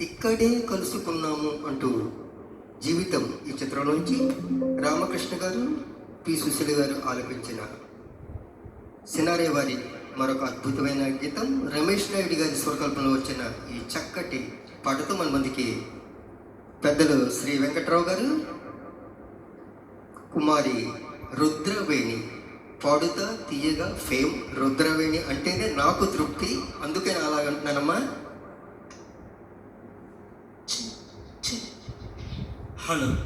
ఇక్కడే కలుసుకున్నాము అంటూ జీవితం ఈ చిత్రం నుంచి రామకృష్ణ గారు పి. సుశీల గారు ఆలపించిన సినారే వారి మరొక అద్భుతమైన గీతం రమేష్ నాయుడు గారి స్వరకల్పనలో వచ్చిన ఈ చక్కటి పాటతో మన మందికి పెద్దలు శ్రీ వెంకట్రావు గారు కుమారి రుద్రవేణి పాడుతా తీయగా ఫేమ్ రుద్రవేణి అంటేనే నాకు తృప్తి అందుకే నేను అంటున్నానమ్మా. 하는.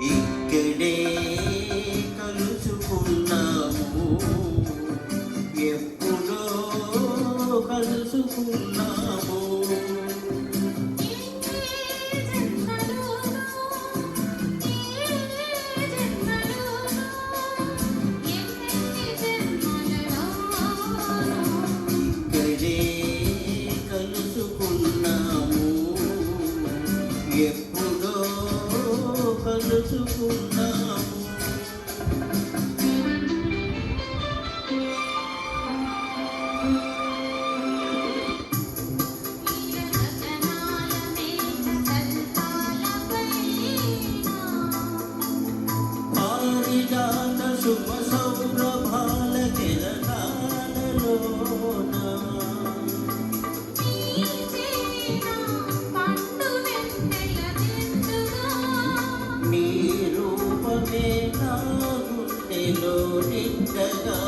이 కలుసుకున్నాము ఇక్కడే కలుసుకున్నాము ఎప్పుడో కలుసుకున్నాము శుభ సౌరభాల కిరణాలలోన నీ రూపమే నా గుండెలో నిండగా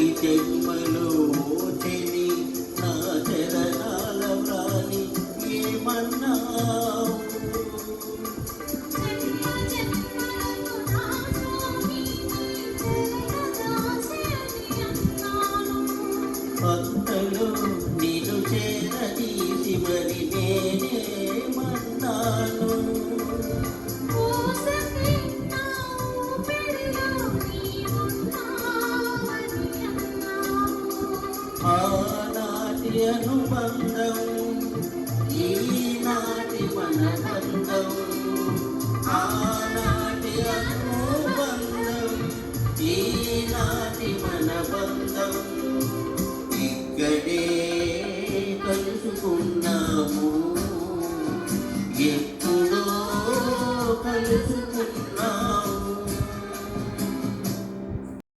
ఆటి జన్మలో చెలి నా చరణాల వ్రాలి ఏమన్నావు? అంతలో నిన్ను చేరదీసి మరి నేనేమన్నాను అనుబంధం ఈనాటి మన బంధం ఆనాటి అనుబంధం ఈనాటి మన బంధం ఇక్కడే కలుసుకున్నాము ఎప్పుడో కలుసు